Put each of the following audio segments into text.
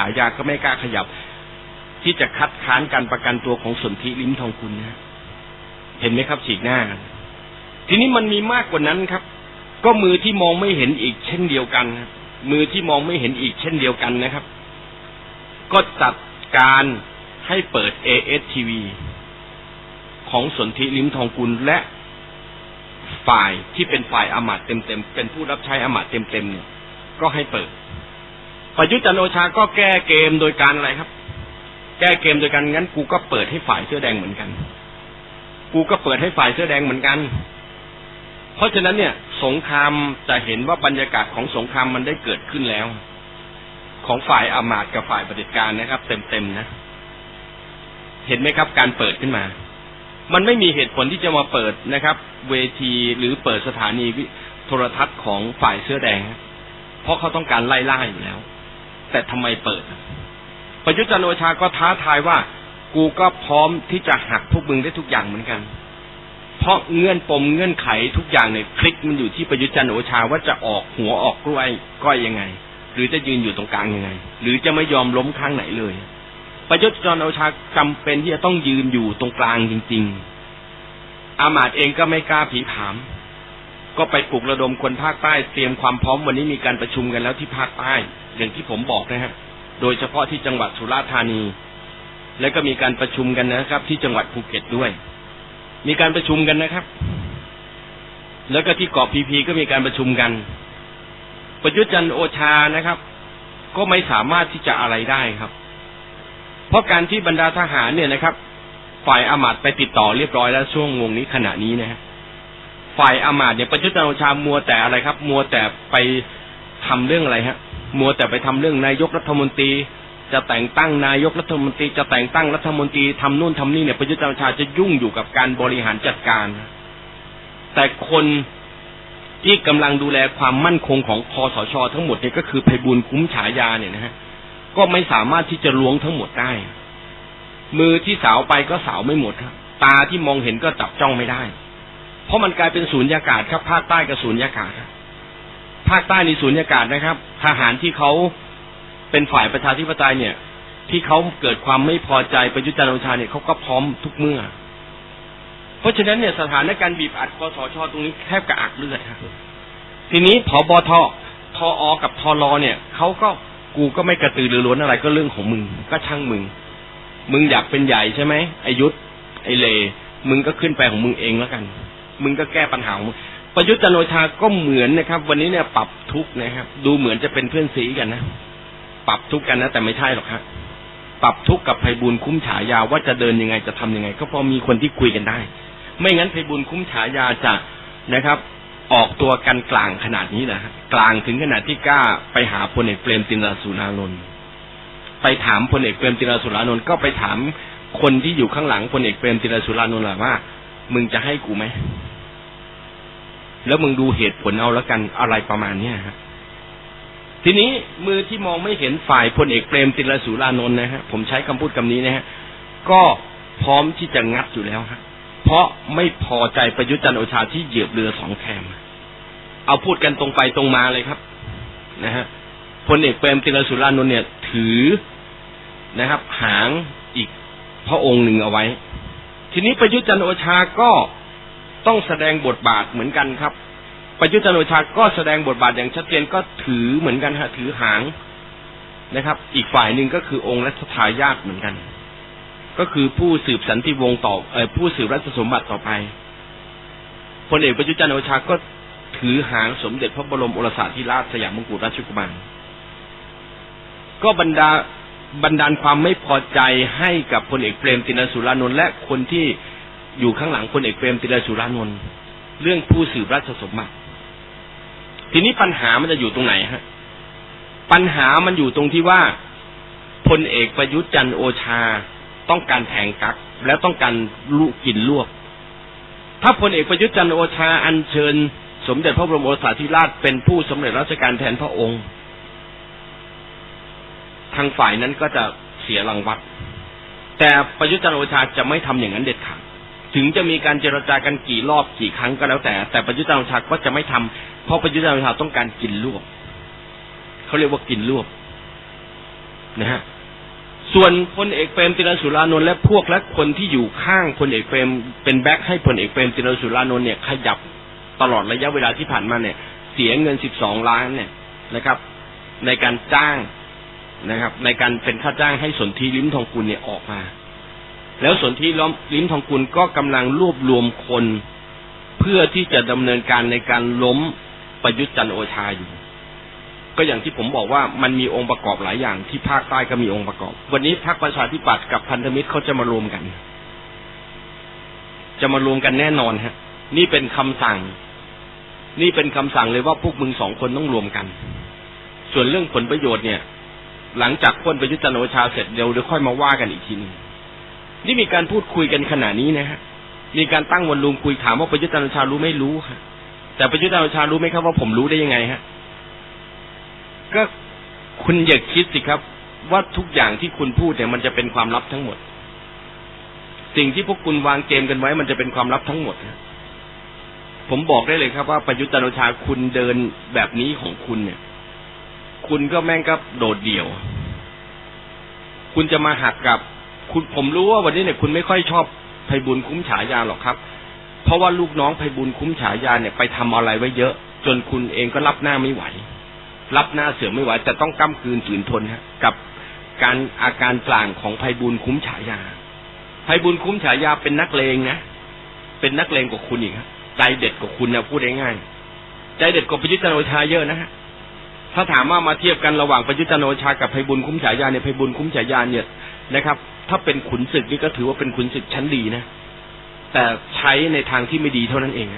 ฉายาก็ไม่กล้าขยับ ที่จะคัดค้านการประกันตัวของสนธิลิ้มทองคุณนะเห็นไหมครับฉีกหน้า ทีนี้มันมีมากกว่านั้นครับ ก็มือที่มองไม่เห็นอีกเช่นเดียวกัน มือที่มองไม่เห็นอีกเช่นเดียวกันนะครับ ก็จัดการให้เปิด ASTV ของสนธิลิ้มทองกุลและฝ่ายที่เป็นฝ่ายอมาตเต็มๆเป็นผู้รับใช้อมาตเต็มๆเนี่ย ก็ให้เปิด ประยุทธ์จันโอชาก็แก้เกมโดยการอะไรครับ แก้เกมโดยการงั้น กูก็เปิดให้ฝ่ายเสื้อแดงเหมือนกัน กูก็เปิดให้ฝ่ายเสื้อแดงเหมือนกัน เพราะฉะนั้นเนี่ย สงครามจะเห็นว่าบรรยากาศของสงครามมันได้เกิดขึ้นแล้ว ของฝ่ายอามาตกับฝ่ายปฏิการนะครับ เต็มๆนะเห็นไหมครับ การเปิดขึ้นมามันไม่มีเหตุผลที่จะมาเปิดนะครับ เวทีหรือเปิดสถานีโทรทัศน์ของฝ่ายเสื้อแดง เพราะเขาต้องการไล่ล่าอยู่แล้ว แต่ทำไมเปิด ประยุทธ์จันโอชาก็ท้าทายว่า กูก็พร้อมที่จะหักพวกมึงได้ทุกอย่างเหมือนกัน เพราะเงื่อนปมเงื่อนไขทุกอย่างเนี่ยคลิกมันอยู่ที่ประยุทธ์จันโอชาว่าจะออกหัวออกกล้วยก้อยยังไง หรือจะยืนอยู่ตรงกลางยังไง หรือจะไม่ยอมล้มข้างไหนเลย ประยุทธ์จันโอชาจำเป็นที่จะต้องยืนอยู่ตรงกลางจริง ๆ อามาตเองก็ไม่กล้าผีผามก็ไปปลุกระดมคนภาคใต้เตรียมความพร้อมวันนี้มีการประชุมกันแล้วที่ภาคใต้ อย่างที่ผมบอกนะฮะโดยเฉพาะที่จังหวัดสุราษฎร์ธานี แล้วก็มีการประชุมกันนะครับ ที่จังหวัดภูเก็ตด้วย มีการประชุมกันนะครับ แล้วก็ที่เกาะพีพีก็มีการประชุมกัน ประยุทธ์จันโอชานะครับ ก็ไม่สามารถที่จะอะไรได้ครับ เพราะการที่บรรดาทหารเนี่ยนะครับ ฝ่ายอามาตไปติดต่อเรียบร้อยแล้วช่วงวงนี้ขณะนี้นะฮะฝ่ายอามาตเนี่ยประยุทธ์จันโอชามัวแต่อะไรครับ มัวแต่ไปทำเรื่องอะไรฮะ มัวแต่ไปทำเรื่องนายกรัฐมนตรี จะแต่งตั้งนายกรัฐมนตรี จะแต่งตั้งรัฐมนตรีทำนู่นทำนี่เนี่ยประยุทธ์จันโอชาจะยุ่งอยู่กับการบริหารจัดการ แต่คนที่กำลังดูแลความมั่นคงของคอสชทั้งหมดเนี่ยก็คือไพบุญคุ้มฉายาเนี่ยนะฮะก็ไม่สามารถที่จะล้วงทั้งหมดได้ มือที่สาวไปก็สาวไม่หมดครับตาที่มองเห็นก็จับจ้องไม่ได้ เพราะมันกลายเป็นศูนย์อากาศครับภาคใต้กับศูนย์อากาศ ภาคใต้ในศูนย์อากาศนะครับ ทหารที่เขาเป็นฝ่ายประชาธิปไตยเนี่ย ที่เขาเกิดความไม่พอใจประยุทธ์จันทร์โอชาเนี่ยเขาก็พร้อมทุกเมื่อ เพราะฉะนั้นเนี่ยสถานการณ์บีบอัดคอสชตรงนี้แทบกระอักเลือดครับทีนี้ผบททออกับทอรอเนี่ยเขาก็กูก็ไม่กระตือรือร้นอะไรก็เรื่องของมึง ก็ช่างมึง มึงอยากเป็นใหญ่ใช่ไหมไอยุทธไอเล มึงก็ขึ้นไปของมึงเองแล้วกัน มึงก็แก้ปัญหาของมึง ประยุทธ์จันโอชาก็เหมือนนะครับ วันนี้เนี่ยปรับทุกนะครับ ดูเหมือนจะเป็นเพื่อนซีกันนะปรับทุกกันนะ แต่ไม่ใช่หรอกครับปรับทุกกับไพบุญคุ้มฉายาว่าจะเดินยังไงจะทำยังไง ก็พอมีคนที่คุยกันได้ ไม่งั้นไพบุญคุ้มฉายาจะนะครับ ออกตัวกันกลางขนาดนี้นะกลางถึงขนาดที่กล้าไปหาพลเอกเปรมตินสุรานนท์ไปถามพลเอกเปรมตินสุรานนท์ก็ไปถามคนที่อยู่ข้างหลังพลเอกเปรมตินสุรานนท์แหละว่า มึงจะให้กูไหม แล้วมึงดูเหตุผลเอาแล้วกันอะไรประมาณเนี้ยฮะทีนี้มือที่มองไม่เห็นฝ่ายพลเอกเปรมตินสุรานนท์นะฮะผมใช้คำพูดคำนี้นะฮะก็พร้อมที่จะงัดอยู่แล้วฮะเพราะไม่พอใจประยุทธ์จันโอชาที่เหยียบเรือสองแคม เอาพูดกันตรงไปตรงมาเลยครับ นะฮะพลเอกเปรมติรสุรานนท์เนี่ย ถือนะครับ หางอีกพระองค์หนึ่งเอาไว้ ทีนี้ประยุทธ์จันโอชาก็ ต้องแสดงบทบาทเหมือนกันครับ ประยุทธ์จันโอชาก็แสดงบทบาทอย่างชัดเจนก็ถือเหมือนกันฮะถือหางนะครับ อีกฝ่ายหนึ่งก็คือองค์รัชทายาทเหมือนกัน ก็คือผู้สืบสันติวงศ์ต่อเอผู้สืบรัชสมบัติต่อไปพลเอกประยุจันโอชาก็ถือหางสมเด็จพระบรมโอรสาธิราชสยามมงกุฎราชกุมารก็บรรดาบรรดาลความไม่พอใจให้กับพลเอกเปรมตินสุรานนท์และคนที่ อยู่ข้างหลังพลเอกเปรมตินสุรานนท์เรื่องผู้สืบราชสมบัติ ทีนี้ปัญหามันจะอยู่ตรงไหนฮะ ปัญหามันอยู่ตรงที่ว่าพลเอกประยุทธ์จันโอชาต้องการแทงกัก แล้วต้องการลูกกินลวก ถ้าพลเอกประยุทธ์จันโอชาอัญเชิญ สมเด็จพระบรมโอรสาธิราชเป็นผู้สำเร็จราชการแทนพระองค์ ทางฝ่ายนั้นก็จะเสียรางวัลแต่ประยุทธ์จันโอชาจะไม่ทำอย่างนั้นเด็ดขาด ถึงจะมีการเจรจากันกี่รอบกี่ครั้งก็แล้วแต่ แต่ประยุทธ์จันโอชาก็จะไม่ทำเพราะประยุทธ์จันโอชาต้องการกินลวกเขาเรียกว่ากินลวกนะฮะส่วนพลเอกเปรมตินสุรานนท์และพวกและคนที่อยู่ข้างพลเอกเปรมเป็นแบ็คให้พลเอกเปรมตินสุรานนท์เนี่ยขยับตลอดระยะเวลาที่ผ่านมาเนี่ย เสียเงิน12ล้านเนี่ยนะครับ ในการจ้างนะครับ ในการเป็นค่าจ้างให้สนธิลิ้มทองกุลเนี่ยออกมา แล้วสนธิล้อมลิ้มทองกุลก็กำลังรวบรวมคน เพื่อที่จะดำเนินการในการล้มประยุทธ์จันโอชาอยู่ ก็อย่างที่ผมบอกว่ามันมีองค์ประกอบหลายอย่างที่ภาคใต้ก็มีองค์ประกอบ วันนี้พรรคประชาธิปัตย์กับพันธมิตรเขาจะมารวมกัน จะมารวมกันแน่นอนฮะ นี่เป็นคำสั่ง นี่เป็นคำสั่งเลยว่าพวกมึงสองคนต้องรวมกัน ส่วนเรื่องผลประโยชน์เนี่ย หลังจากพ้นประยุทธ์จันโอชาเสร็จเดี๋ยวเดี๋ยวค่อยมาว่ากันอีกทีนึง นี่มีการพูดคุยกันขนาดนี้นะฮะมีการตั้งวันลุงคุยถามว่าประยุทธ์จันทร์โอชารู้ไม่รู้ค่ะแต่ประยุทธ์จันทร์โอชารู้ไหมครับว่าผมรู้ได้ยังไงฮะก็คุณอย่าคิดสิครับ ว่าทุกอย่างที่คุณพูดเนี่ยมันจะเป็นความลับทั้งหมด สิ่งที่พวกคุณวางเกมกันไว้มันจะเป็นความลับทั้งหมดนะผมบอกได้เลยครับว่าประยุทธ์จันทร์โอชาคุณเดินแบบนี้ของคุณเนี่ย คุณก็แม่งก็โดดเดี่ยว คุณจะมาหักกับ คุณผมรู้ว่าวันนี้เนี่ยคุณไม่ค่อยชอบไพบุญคุ้มฉายาหรอกครับ เพราะว่าลูกน้องไพบุญคุ้มฉายาเนี่ยไปทำอะไรไว้เยอะ จนคุณเองก็รับหน้าไม่ไหว รับหน้าเสือไม่ไหวแต่ต้องก้ามคืนฝืนทนฮะกับการอาการกลางของไพบุญคุ้มฉายาไพบุญคุ้มฉายาเป็นนักเลงนะเป็นนักเลงกว่าคุณอีกฮะใจเด็ดกว่าคุณนะพูดง่ายๆใจเด็ดกว่าประยุทธ์จันโอชาเยอะนะฮะถ้าถามว่ามาเทียบกันระหว่างประยุทธ์จันโอชากับไพบุญคุ้มฉายาเนี่ยไพบุญคุ้มฉายาเนี่ย นะครับ ถ้าเป็นขุนศึกนี่ก็ถือว่าเป็นขุนศึกชั้นดีนะ แต่ใช้ในทางที่ไม่ดีเท่านั้นเอง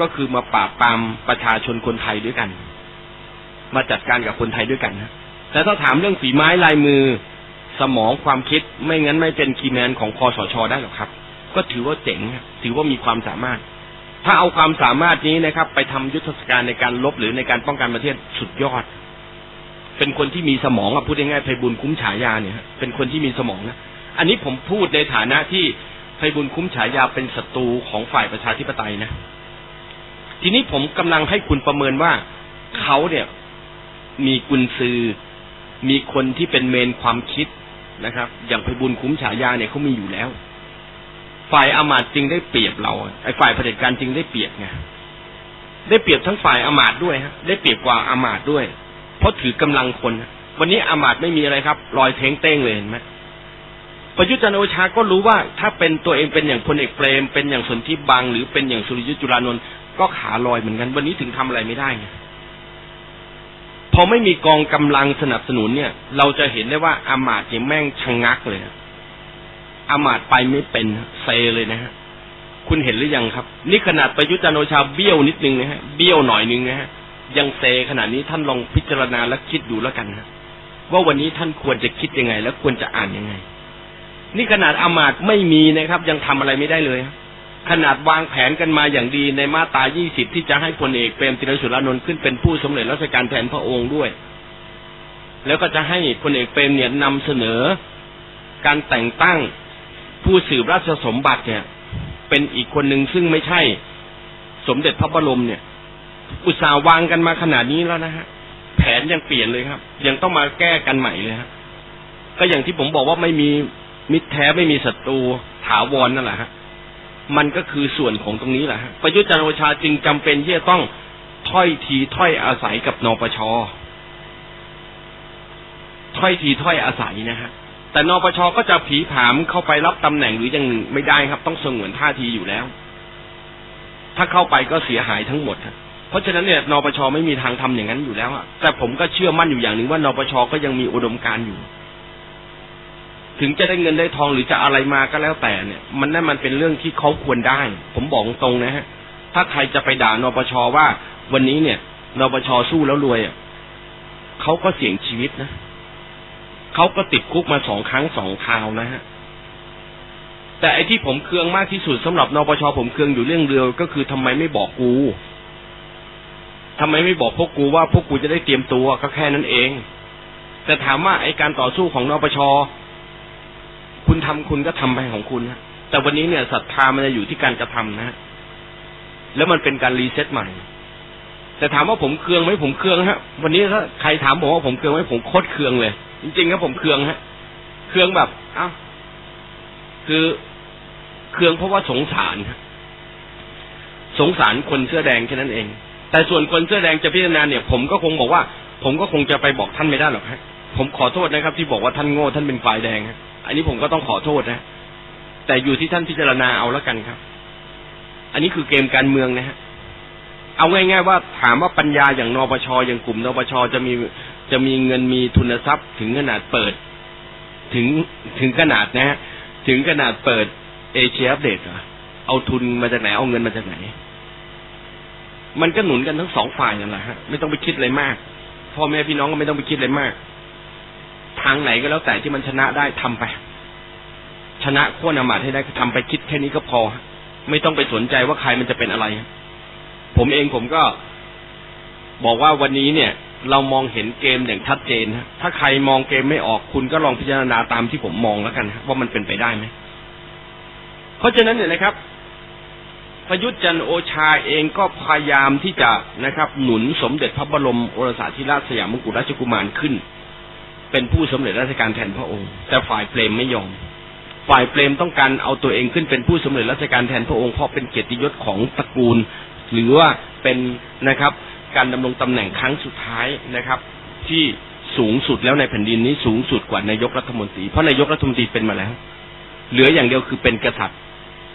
ก็คือมาปราบปรามประชาชนคนไทยด้วยกัน มาจัดการกับคนไทยด้วยกันนะแต่ถ้าถามเรื่องฝีไม้ลายมือสมองความคิดไม่งั้นไม่เป็นคีแมนของคอสชได้หรอกครับ ก็ถือว่าเจ๋งถือว่ามีความสามารถ ถ้าเอาความสามารถนี้นะครับ ไปทำยุทธศการในการลบหรือในการป้องกันประเทศสุดยอด เป็นคนที่มีสมองอะพูดง่ายๆไพบุญคุ้มฉายาเนี่ยเป็นคนที่มีสมองนะอันนี้ผมพูดในฐานะที่ไพบุญคุ้มฉายาเป็นศัตรูของฝ่ายประชาธิปไตยนะ ทีนี้ผมกำลังให้คุณประเมินว่าเขาเนี่ย มีกุญซือ มีคนที่เป็นเมนความคิดนะครับ อย่างไพบุญคุ้มฉายาเนี่ยเขามีอยู่แล้ว ฝ่ายอามาตย์จึงได้เปรียบเราไอ้ฝ่ายเผด็จการจึงได้เปรียบไงได้เปรียบทั้งฝ่ายอามาตย์ด้วยฮะได้เปรียบกว่าอามาตย์ด้วย เพราะถือกำลังคน วันนี้อามาตไม่มีอะไรครับลอยเท้งเต้งเลยเห็นไหมประยุทธ์จันทร์โอชาก็รู้ว่าถ้าเป็นตัวเองเป็นอย่างพลเอกเปรม เป็นอย่างสนธิบังหรือเป็นอย่างสุริยุจุลานนท์ก็ขาลอยเหมือนกัน วันนี้ถึงทำอะไรไม่ได้ไงพอไม่มีกองกำลังสนับสนุนเนี่ย เราจะเห็นได้ว่าอามาตย์เนี่ยแม่งชะงงักเลยอามาตย์ไปไม่เป็นเซเลยนะฮะคุณเห็นหรือยังครับ นี่ขนาดประยุทธ์จันทร์โอชาเบี้ยวนิดนึงนะฮะเบี้ยวหน่อยนึงนะฮะ ยังเซขนาดนี้ท่านลองพิจารณาและคิดดูแล้วกันนะว่าวันนี้ท่านควรจะคิดยังไง และควรจะอ่านยังไง นี่ขนาดอามาตไม่มีนะครับ ยังทำอะไรไม่ได้เลยขนาดวางแผนกันมาอย่างดีในมาตรา 20 ที่จะให้พลเอกเปรมตินสุรานนท์ขึ้นเป็นผู้สำเร็จราชการแทนพระองค์ด้วย แล้วก็จะให้พลเอกเปรมเนี่ยนำเสนอ การแต่งตั้งผู้สืบราชสมบัติเนี่ย เป็นอีกคนหนึ่งซึ่งไม่ใช่ สมเด็จพระบรมเนี่ย อุตส่าห์วางกันมาขนาดนี้แล้วนะฮะ แผนยังเปลี่ยนเลยครับ ยังต้องมาแก้กันใหม่เลยฮะ ก็อย่างที่ผมบอกว่าไม่มีมิตรแท้ไม่มีศัตรูถาวรนนั่นแหละฮะ มันก็คือส่วนของตรงนี้แหละฮะ ประยุทธ์จันทร์โอชาจึงจำเป็นที่จะต้องถ้อยทีถ้อยอาศัยกับนปช ถ้อยทีถ้อยอาศัยนะฮะ แต่นปชก็จะผีผามเข้าไปรับตำแหน่งหรืออย่างหนึ่งไม่ได้ครับ ต้องสงวนท่าทีอยู่แล้ว ถ้าเข้าไปก็เสียหายทั้งหมดครับ เพราะฉะนั้นเนี่ยนปชไม่มีทางทำอย่างนั้นอยู่แล้วอะแต่ผมก็เชื่อมั่นอยู่อย่างหนึ่งว่านปชก็ยังมีอุดมการณ์อยู่ ถึงจะได้เงินได้ทองหรือจะอะไรมาก็แล้วแต่เนี่ย มันนั่นมันเป็นเรื่องที่เขาควรได้ ผมบอกตรงนะฮะ ถ้าใครจะไปด่านปชว่า วันนี้เนี่ยนปชสู้แล้วรวยอะเขาก็เสี่ยงชีวิตนะเขาก็ติดคุกมาสองครั้งสองคราวนะฮะแต่ไอ้ที่ผมเคืองมากที่สุดสำหรับนปชผมเคืองอยู่เรื่องเดียวก็คือทำไมไม่บอกกู ทำไมไม่บอกพวกกูว่าพวกกูจะได้เตรียมตัวก็แค่นั้นเอง แต่ถามว่าไอ้การต่อสู้ของนปช คุณทำคุณก็ทำไปของคุณนะแต่วันนี้เนี่ยศรัทธามันจะอยู่ที่การกระทำนะแล้วมันเป็นการรีเซ็ตใหม่ แต่ถามว่าผมเคืองไหมผมเคืองฮะ วันนี้ถ้าใครถามผมว่าผมเคืองไหมผมโคตรเคืองเลย จริงๆครับผมเคืองฮะ เคืองแบบเอ้าคือเคืองเพราะว่าสงสาร สงสารคนเสื้อแดงแค่นั้นเอง แต่ส่วนคนเสื้อแดงจะพิจารณาเนี่ย ผมก็คงบอกว่า ผมก็คงจะไปบอกท่านไม่ได้หรอกฮะผมขอโทษนะครับ ที่บอกว่าท่านโง่ท่านเป็นฝ่ายแดงฮะอันนี้ผมก็ต้องขอโทษนะ แต่อยู่ที่ท่านพิจารณาเอาแล้วกันครับ อันนี้คือเกมการเมืองนะฮะเอาง่ายๆว่าถามว่าปัญญาอย่างนปชอย่างกลุ่มนปชจะมีจะมีเงินมีทุนทรัพย์ ถึงขนาดเปิด ถึงถึงขนาดนะฮะถึงขนาดเปิดเอเชียอัปเดตเหรอเอาทุนมาจากไหนเอาเงินมาจากไหน มันก็หนุนกันทั้งสองฝ่ายนั่นแหละฮะไม่ต้องไปคิดอะไรมากพ่อแม่พี่น้องก็ไม่ต้องไปคิดอะไรมาก ทางไหนก็แล้วแต่ที่มันชนะได้ทำไป ชนะขั้วนามาตให้ได้ก็ทำไปคิดแค่นี้ก็พอ ไม่ต้องไปสนใจว่าใครมันจะเป็นอะไร ผมเองผมก็ บอกว่าวันนี้เนี่ย เรามองเห็นเกมอย่างชัดเจนฮะถ้าใครมองเกมไม่ออกคุณก็ลองพิจารณาตามที่ผมมองแล้วกันว่ามันเป็นไปได้ไหมเพราะฉะนั้นเนี่ยนะครับ ประยุทธ์จันทร์โอชาเองก็พยายามที่จะนะครับ หนุนสมเด็จพระบรมโอรสาธิราชสยามมกุฎราชกุมารขึ้น เป็นผู้สำเร็จราชการแทนพระองค์ แต่ฝ่ายเปรมไม่ยอม ฝ่ายเปรมต้องการเอาตัวเองขึ้นเป็นผู้สำเร็จราชการแทนพระองค์เพราะเป็นเกียรติยศของตระกูล หรือว่าเป็นนะครับ การดำรงตำแหน่งครั้งสุดท้ายนะครับ ที่สูงสุดแล้วในแผ่นดินนี้สูงสุดกว่านายกรัฐมนตรีเพราะนายกรัฐมนตรีเป็นมาแล้ว เหลืออย่างเดียวคือเป็นกษัตริย์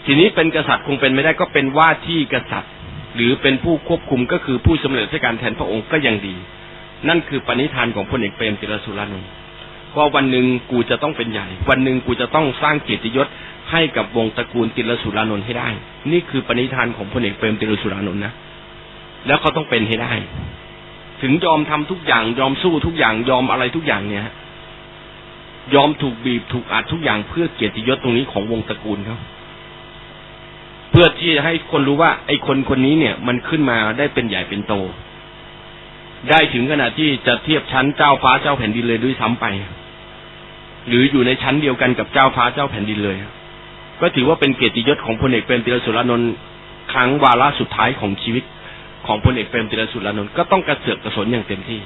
ทีนี้เป็นกษัตริย์คงเป็นไม่ได้ก็เป็นว่าที่กษัตริย์ หรือเป็นผู้ควบคุมก็คือผู้สำเร็จราชการแทนพระองค์ก็ยังดี นั่นคือปณิธานของพลเอกเปรมติรสุรานนท์ว่าวันหนึ่งกูจะต้องเป็นใหญ่ วันหนึ่งกูจะต้องสร้างเกียรติยศให้กับวงตระกูลติรสุรานนท์ให้ได้ นี่คือปณิธานของพลเอกเปรมติรสุรานนท์นะแล้วเขาต้องเป็นให้ได้ ถึงยอมทำทุกอย่างยอมสู้ทุกอย่างยอมอะไรทุกอย่างเนี่ยยอมถูกบีบถูกอัดทุกอย่างเพื่อเกียรติยศตรงนี้ของวงตระกูลเขา พื่อที่จะให้คนรู้ว่าไอ้คนคนนี้เนี่ย มันขึ้นมาได้เป็นใหญ่เป็นโต ได้ถึงขนาดที่จะเทียบชั้นเจ้าฟ้าเจ้าแผ่นดินเลยด้วยซ้ำไป หรืออยู่ในชั้นเดียวกันกับเจ้าฟ้าเจ้าแผ่นดินเลย ก็ถือว่าเป็นเกียรติยศของพลเอกเปรมติรสุรานนท์ครั้งวาระสุดท้ายของชีวิตของพลเอกเปรมติรสุรานนท์ก็ต้องกระเสือกกระสนอย่างเต็มที่